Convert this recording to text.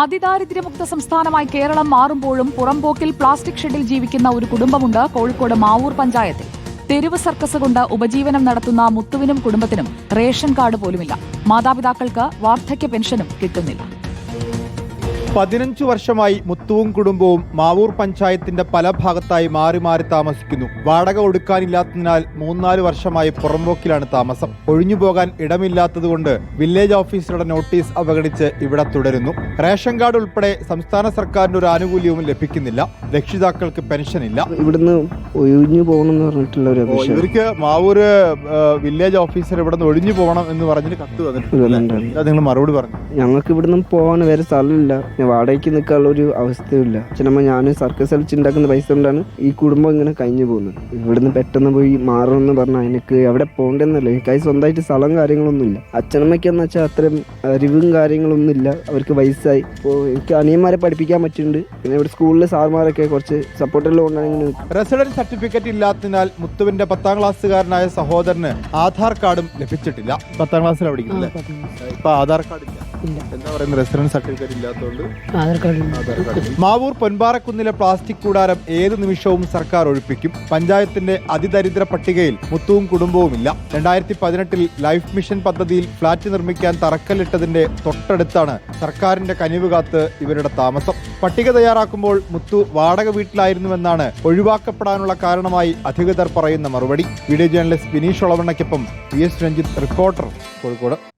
അതിദാരിദ്ര്യമുക്ത സംസ്ഥാനമായി കേരളം മാറുമ്പോഴും പുറംപോക്കിൽ പ്ലാസ്റ്റിക് ഷെഡിൽ ജീവിക്കുന്ന ഒരു കുടുംബമുണ്ട് കോഴിക്കോട് മാവൂർ പഞ്ചായത്തിൽ. തെരുവ് സർക്കസ് കൊണ്ട് ഉപജീവനം നടത്തുന്ന മുത്തുവിനും കുടുംബത്തിനും റേഷൻ കാർഡ് പോലുമില്ല. മാതാപിതാക്കൾക്ക് വാർദ്ധക്യ പെൻഷനും കിട്ടുന്നില്ല. പതിനഞ്ചു വർഷമായി മുത്തുവും കുടുംബവും മാവൂർ പഞ്ചായത്തിന്റെ പല ഭാഗത്തായി മാറി മാറി താമസിക്കുന്നു. വാടക ഒടുക്കാനില്ലാത്തതിനാൽ മൂന്നാൽ വർഷമായി പുറമ്പോക്കിലാണ് താമസം. ഒഴിഞ്ഞുപോകാൻ ഇടമില്ലാത്തതുകൊണ്ട് വില്ലേജ് ഓഫീസറുടെ നോട്ടീസ് അവഗണിച്ച് ഇവിടെ തുടരുന്നു. റേഷൻ കാർഡ് ഉൾപ്പെടെ സംസ്ഥാന സർക്കാരിന്റെ ഒരു ആനുകൂല്യവും ലഭിക്കുന്നില്ല. രക്ഷിതാക്കൾക്ക് ഇല്ല. ഇവിടുന്ന് ഒഴിഞ്ഞു പോകണം എന്ന് പറഞ്ഞിട്ടുള്ള ഒരു അപേക്ഷ ഇവർക്ക് മാവൂര് വില്ലേജ് ഓഫീസർ ഇവിടുന്ന് ഒഴിഞ്ഞു പോകണം എന്ന് പറഞ്ഞിട്ട് കത്ത് വന്നിട്ടുണ്ട്. നിങ്ങൾ മറുപടി പറഞ്ഞു. ഞങ്ങൾക്ക് ഇവിടുന്ന് പോകാൻ വേറെ സ്ഥലമില്ല. വാടകയ്ക്ക് നിൽക്കാനുള്ള ഒരു അവസ്ഥയില്ല അച്ഛനമ്മ ഞാൻ സർക്കസ് കളിച്ച് ഉണ്ടാക്കുന്ന പൈസ കൊണ്ടാണ് ഈ കുടുംബം ഇങ്ങനെ കഴിഞ്ഞു പോകുന്നത്. ഇവിടുന്ന് പെട്ടെന്ന് പോയി മാറണമെന്ന് പറഞ്ഞാൽ എനിക്ക് എവിടെ പോകണ്ടെന്നല്ല എനിക്കായി സ്വന്തമായിട്ട് സ്ഥലം കാര്യങ്ങളൊന്നും ഇല്ല അച്ഛനമ്മയ്ക്കെന്ന് വെച്ചാൽ അത്രയും അറിവും കാര്യങ്ങളൊന്നും ഇല്ല അവർക്ക് വയസ്സായി. ഇപ്പോൾ എനിക്ക് അനിയന്മാരെ പഠിപ്പിക്കാൻ പറ്റുന്നുണ്ട് പിന്നെ ഇവിടെ സ്കൂളിലെ സാർമാരൊക്കെ കുറച്ച് സപ്പോർട്ടുള്ള കൊണ്ടാണ് ഇങ്ങനെ റെസിഡന്റ് സർട്ടിഫിക്കറ്റ് ഇല്ലാത്തതിനാൽ മുത്തുവിന്റെ പത്താം ക്ലാസ്സുകാരനായ സഹോദരന് ആധാർ കാർഡും ലഭിച്ചിട്ടില്ല. പത്താം ക്ലാസ്സിലാണ് പഠിക്കുന്നില്ലേ ഇപ്പൊ ആധാർ കാർഡ് ഇല്ല എന്താ പറയുന്നത് സർട്ടിഫിക്കറ്റ് ഇല്ലാത്തതുകൊണ്ട് ആധാർ കാർഡ് ആധാർ കാർഡ് മാവൂർ പൊൻപാറക്കുന്നിലെ പ്ലാസ്റ്റിക് കൂടാരം ഏത് നിമിഷവും സർക്കാർ ഒഴിപ്പിക്കും. പഞ്ചായത്തിന്റെ അതിദരിദ്ര പട്ടികയിൽ മുത്തുവും കുടുംബവുമില്ല. രണ്ടായിരത്തി പതിനെട്ടിൽ ലൈഫ് മിഷൻ പദ്ധതിയിൽ ഫ്ളാറ്റ് നിർമ്മിക്കാൻ തറക്കല്ലിട്ടതിന്റെ തൊട്ടടുത്താണ് സർക്കാരിന്റെ കനിവ് കാത്ത് ഇവരുടെ താമസം. പട്ടിക തയ്യാറാക്കുമ്പോൾ മുത്തു വാടക വീട്ടിലായിരുന്നുവെന്നാണ് ഒഴിവാക്കപ്പെടാനുള്ള കാരണമായി അധികൃതർ പറയുന്ന മറുപടി. Video journalist Bineesh ഒളവണ്ണയ്ക്കൊപ്പം P S Ranjith reporter Kozhikode.